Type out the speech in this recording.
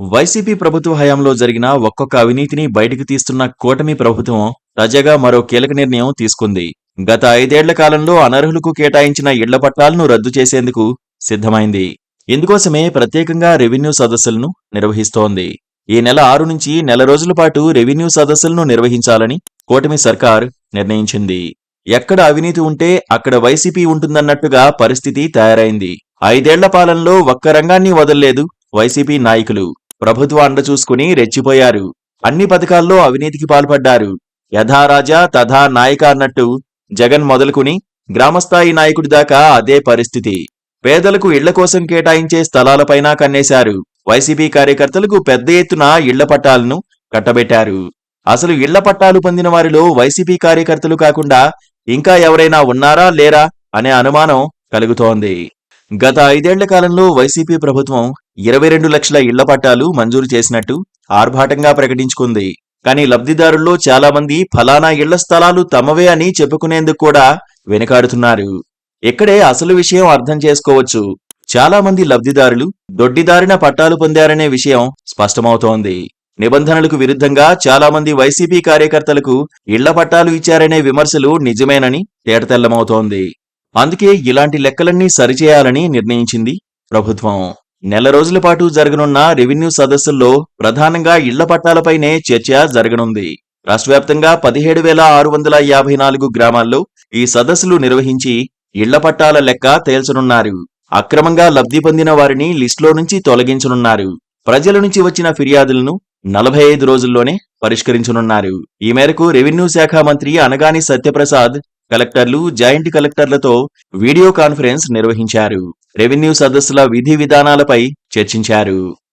YCP ప్రభుత్వ హయాంలో జరిగిన ఒక్కొక్క అవినీతిని బయటకు తీస్తున్న కూటమి ప్రభుత్వం తాజాగా మరో కీలక నిర్ణయం తీసుకుంది. గత ఐదేళ్ళ కాలంలో అనర్హులకు కేటాయించిన ఇళ్ళ పట్టాలను రద్దు చేసేందుకు సిద్ధమైంది. ఇందుకోసమే ప్రత్యేకంగా రెవెన్యూ సదస్సులను నిర్వహిస్తోంది. ఈ నెల ఆరు నుంచి నెల రోజుల పాటు రెవెన్యూ సదస్సులను నిర్వహించాలని కూటమి సర్కార్ నిర్ణయించింది. ఎక్కడ అవినీతి ఉంటే అక్కడ వైసీపీ ఉంటుందన్నట్టుగా పరిస్థితి తయారైంది. ఐదేళ్ళ పాలనలో ఒక్క రంగాన్ని వదల్లేదు వైసీపీ నాయకులు. ప్రభుత్వ అండ చూసుకుని రెచ్చిపోయారు. అన్ని పథకాల్లో అవినీతికి పాల్పడ్డారు. యథారాజా తథా నాయక అన్నట్టు జగన్ మొదలుకుని గ్రామస్థాయి నాయకుడి దాకా అదే పరిస్థితి. పేదలకు ఇళ్ళ కోసం కేటాయించే స్థలాలపైన కన్నేశారు. వైసీపీ కార్యకర్తలకు పెద్ద ఎత్తున ఇళ్ళ పట్టాలను కట్టబెట్టారు. అసలు ఇళ్ళ పట్టాలు పొందిన వారిలో వైసీపీ కార్యకర్తలు కాకుండా ఇంకా ఎవరైనా ఉన్నారా లేరా అనే అనుమానం కలుగుతోంది. గత ఐదేళ్ళ కాలంలో వైసీపీ ప్రభుత్వం ఇరవై రెండు లక్షల ఇళ్ళ పట్టాలు మంజూరు చేసినట్టు ఆర్భాటంగా ప్రకటించుకుంది. కానీ లబ్ధిదారుల్లో చాలా మంది ఫలానా ఇళ్ళ స్థలాలు తమవే అని చెప్పుకునేందుకు కూడా వెనుకాడుతున్నారు. ఇక్కడే అసలు విషయం అర్థం చేసుకోవచ్చు. చాలా మంది లబ్ధిదారులు దొడ్డిదారిన పట్టాలు పొందారనే విషయం స్పష్టమవుతోంది. నిబంధనలకు విరుద్ధంగా చాలా మంది వైసీపీ కార్యకర్తలకు ఇళ్ళ పట్టాలు ఇచ్చారనే విమర్శలు నిజమేనని తేటతెల్లమవుతోంది. అందుకే ఇలాంటి లెక్కలన్నీ సరిచేయాలని నిర్ణయించింది ప్రభుత్వం. నెల రోజుల పాటు జరగనున్న రెవెన్యూ సదస్సుల్లో ప్రధానంగా ఇళ్ళ పట్టాలపైనే చర్చ జరగనుంది. రాష్ట్ర వ్యాప్తంగా పదిహేడు వేల ఆరు వందల యాభై నాలుగు గ్రామాల్లో ఈ సదస్సులు నిర్వహించి ఇళ్ళ పట్టాల లెక్క తేల్చనున్నారు. అక్రమంగా లబ్ధి పొందిన వారిని లిస్టులో నుంచి తొలగించనున్నారు. ప్రజల నుంచి వచ్చిన ఫిర్యాదులను నలభై ఐదు రోజుల్లోనే పరిష్కరించనున్నారు. ఈ మేరకు రెవెన్యూ శాఖ మంత్రి అనగాని సత్యప్రసాద్ కలెక్టర్లు జాయింట్ కలెక్టర్లతో వీడియో కాన్ఫరెన్స్ నిర్వహించారు. రెవెన్యూ సదస్సుల విధి విధానాలపై చర్చించారు.